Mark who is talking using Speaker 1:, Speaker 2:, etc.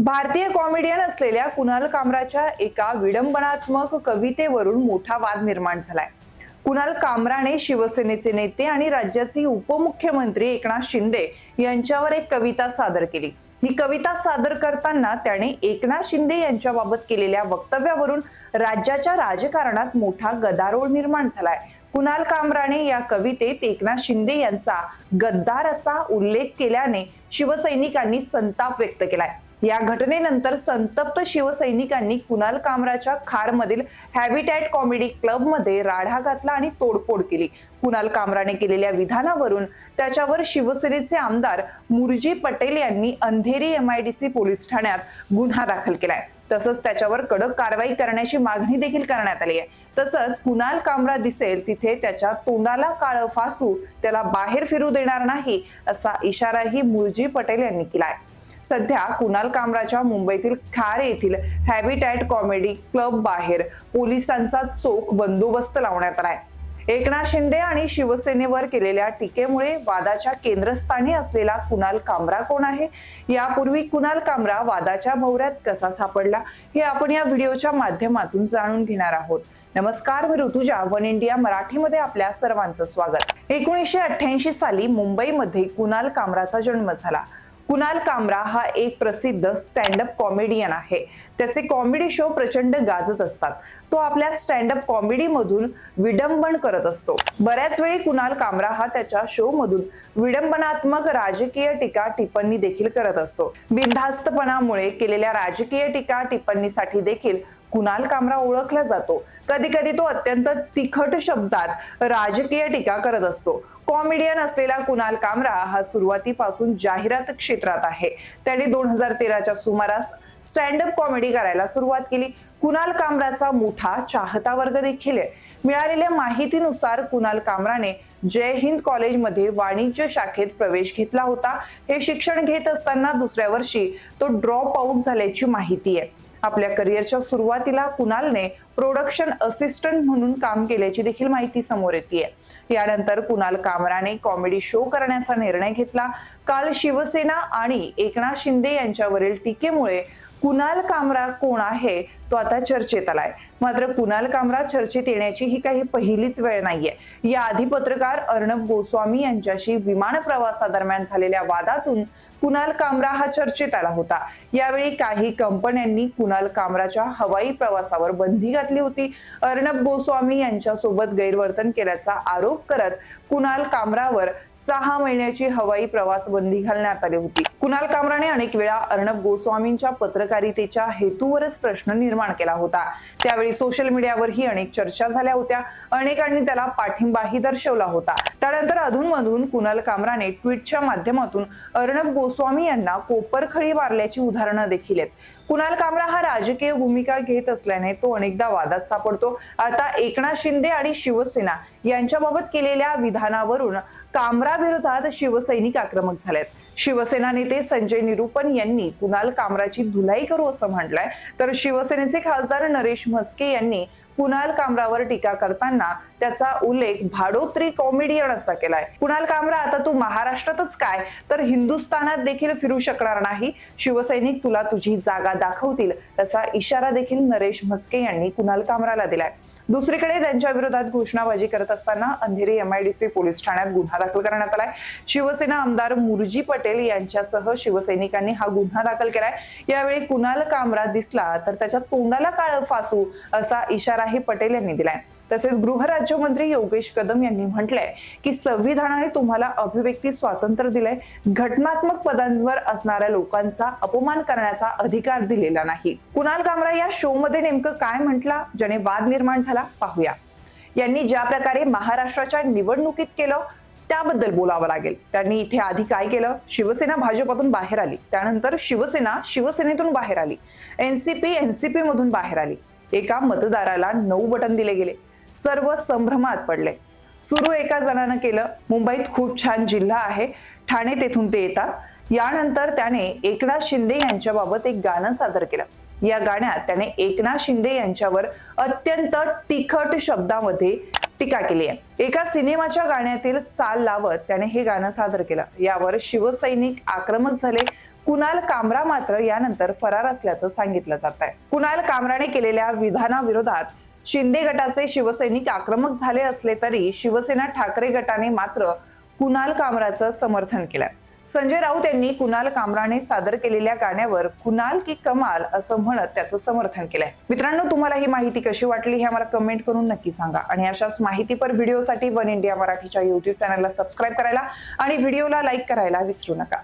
Speaker 1: भारतीय कॉमेडियन असलेल्या कुणाल कामराच्या एका विडंबनात्मक कवितेवरून मोठा वाद निर्माण झालाय. कुणाल कामराने शिवसेनेचे नेते आणि राज्याचे उपमुख्यमंत्री एकनाथ शिंदे यांच्यावर एक कविता सादर केली. ही कविता सादर करताना त्याने एकनाथ शिंदे यांच्याबाबत केलेल्या वक्तव्यावरून राज्याच्या राजकारणात मोठा गदारोळ निर्माण झालाय. कुणाल कामराने या कवितेत एकनाथ शिंदे यांचा गद्दार असा उल्लेख केल्याने शिवसैनिकांनी संताप व्यक्त केलाय. या घटनेनंतर संतप्त शिवसैनिकांनी कुणाल कामराच्या खारमधील हॅबिटॅट कॉमेडी क्लबमध्ये राढा घातला आणि तोडफोड केली. कुणाल कामराने केलेल्या विधानावरून त्याच्यावर शिवसेनेचे आमदार मुरजी पटेल यांनी अंधेरी एमआयडीसी पोलीस ठाण्यात गुन्हा दाखल केलाय. तसंच त्याच्यावर कडक कारवाई करण्याची मागणी देखील करण्यात आली आहे. तसंच कुणाल कामरा दिसेल तिथे त्याच्या तोंडाला काळं फासू त्याला बाहेर फिरू देणार नाही असा इशाराही मुरजी पटेल यांनी केलाय. सध्या कुणाल कामराच्या मुंबईतील खार येथील हॅबिटॅट कॉमेडी क्लब बाहेर पोलिसांचा चोख बंदोबस्त लावण्यात आलाय. एकनाथ शिंदे आणि शिवसेनेवर केलेल्या टीकेमुळे वादाच्या केंद्रस्थानी असलेला कुणाल कामरा कोण आहे? यापूर्वी कुणाल कामरा वादाच्या भोवऱ्यात कसा सापडला? हे आपण या व्हिडिओच्या माध्यमातून जाणून घेणार आहोत. नमस्कार मी ऋतुजा वन इंडिया मराठीमध्ये आपल्या सर्वांचं स्वागत. एकोणीसशे अठ्ठ्याऐंशी साली मुंबईमध्ये कुणाल कामराचा जन्म झाला. कुणाल कामरा हा एक प्रसिद्ध स्टँडअप कॉमेडियन आहे. त्याचे कॉमेडी शो प्रचंड गाजत असतात. तो आपल्या स्टँडअप कॉमेडी मधून विडंबन करत असतो. बऱ्याच वेळी कुणाल कामरा हा त्याच्या शो मधून विडंबनात्मक राजकीय टीका टिप्पणी देखील करत असतो. बिनधास्तपणामुळे केलेल्या राजकीय टीका टिप्पणीसाठी देखील कुणाल कामरा ओळखला जातो. कधी कधी तो अत्यंत तिखट शब्दात राजकीय टीका करत असतो. कॉमेडियन असलेला कुणाल कामरा हा सुरुवातीपासून जाहिरात क्षेत्रात आहे. त्याने दोन हजार तेराच्या सुमारास स्टँडअप कॉमेडी करायला सुरुवात केली. कुणाल कामराचा मोठा चाहता वर्ग देखील आहे. मिळालेल्या माहितीनुसार कुणाल कामराने जय हिंद कॉलेजमध्ये वाणिज्य शाखेत प्रवेश घेतला होता. हे शिक्षण घेत असताना दुसऱ्या वर्षी तो ड्रॉप आउट झाल्याची माहिती आहे. आपल्या करिअरच्या सुरुवातीला कुणालने प्रोडक्शन असिस्टंट म्हणून काम केल्याची देखील माहिती समोर येते यानंतर कुणाल कामराने कॉमेडी शो करण्याचा निर्णय घेतला. काल शिवसेना आणि एकनाथ शिंदे यांच्यावरील टीकेमुळे कुणाल कामरा कोण आहे तो आता चर्चेत आलाय. मात्र कुणाल कामरा चर्चेत येण्याची ही काही पहिलीच वेळ नाहीये. या आधी पत्रकार अर्णब गोस्वामी यांच्याशी विमान प्रवासादरम्यान झालेल्या वादातून कुणाल कामरा हा चर्चेत आला होता. यावेळी काही कंपन्यांनी कुणाल कामराच्या हवाई प्रवासावर बंदी घातली होती. अर्णब गोस्वामी यांच्यासोबत गैरवर्तन केल्याचा आरोप करत कुणाल कामरावर सहा महिन्याची हवाई प्रवास बंदी घालण्यात आली होती. कुणाल कामराने अनेक वेळा अर्णब गोस्वामींच्या पत्रकारितेच्या हेतूवरच प्रश्न निर्माण केला होता. त्यावेळी सोशल मीडियावरही अनेक चर्चा झाल्या होत्या. अनेकांनी त्याला पाठिंबाही दर्शवला होता. त्यानंतर अधूनमधून कुणाल कामराने ट्विटच्या माध्यमातून अर्णब गोस्वामी यांना कोपरखळी मारल्याची उदाहरणं देखील आहेत. कुणाल कामरा हा राजकीय भूमिका घेत असल्याने तो अनेकदा वादात सापडतो. आता एकनाथ शिंदे आणि शिवसेना यांच्याबाबत केलेल्या विधानावरून कामराविरोधात शिवसैनिक आक्रमक झालेत. शिवसेना नेते संजय निरुपन यांनी कुणाल कामराची धुलाई करू असं म्हटलंय तर शिवसेनेचे खासदार नरेश म्हस्के यांनी कुणाल कामरावर टीका करताना त्याचा उल्लेख भाडोत्री कॉमेडियन असा केलाय. कुणाल कामरा आता तू महाराष्ट्रातच काय? तर हिंदुस्थानात देखील फिरू शकणार नाही. शिवसैनिक तुला तुझी जागा दाखवतील असा इशारा देखील नरेश म्हस्के यांनी कुणाल कामराला दिलाय. दुसरीकडे त्यांच्या विरोधात घोषणाबाजी करत असताना अंधेरी एमआयडीसी पोलीस ठाण्यात गुन्हा दाखल करण्यात आलाय. शिवसेना आमदार मुरजी पटेल यांच्यासह शिवसैनिकांनी हा गुन्हा दाखल केलाय. यावेळी कुणाल कामरा दिसला तर त्याच्या तोंडाला काळ फासू असा इशाराही पटेल यांनी दिलाय. तसेच गृहराज्यमंत्री योगेश कदम यांनी म्हटलंय की संविधानाने तुम्हाला अभिव्यक्ती स्वातंत्र्य दिलंय. घटनात्मक पदांवर असणाऱ्या लोकांचा अपमान करण्याचा अधिकार दिलेला नाही. कुणाल कामरा या शो मध्ये नेमकं काय म्हटला? ज्याने वाद निर्माण झाला? पाहूया. यांनी ज्या प्रकारे महाराष्ट्राच्या निवडणुकीत केलं त्याबद्दल बोलावं लागेल. त्यांनी इथे आधी काय केलं? शिवसेना भाजपातून बाहेर आली. त्यानंतर शिवसेना शिवसेनेतून बाहेर आली. एनसीपी एनसीपी मधून बाहेर आली. एका मतदाराला नऊ बटन दिले गेले. सर्व संभ्रमात पडले. सुरू एका जणानं केलं मुंबईत खूप छान जिल्हा आहे ठाणे तेथून ते येतात. यानंतर त्याने एकनाथ शिंदे यांच्याबाबत एक गाणं सादर केलं. या गाण्यात त्याने एकनाथ शिंदे यांच्यावर अत्यंत तिखट शब्दामध्ये टीका केली आहे. एका सिनेमाच्या गाण्यातील चाल लावत त्याने हे गाणं सादर केलं. यावर शिवसैनिक आक्रमक झाले. कुणाल कामरा मात्र यानंतर फरार असल्याचं सांगितलं जात आहे कुणाल कामराने केलेल्या विधानाविरोधात शिंदे गटाचे शिवसैनिक आक्रमक झाले असले तरी शिवसेना ठाकरे गटाने मात्र कुणाल कामराचं समर्थन केलंय संजय राऊत यांनी कुणाल कामराने सादर केलेल्या गाण्यावर कुणाल की कमाल असं म्हणत त्याचं समर्थन केलंय. मित्रांनो तुम्हाला ही माहिती कशी वाटली हे आम्हाला कमेंट करून नक्की सांगा. आणि अशाच माहितीपर व्हिडिओसाठी वन इंडिया मराठीच्या युट्यूब चॅनलला सबस्क्राईब करायला आणि व्हिडिओला लाईक करायला विसरू नका.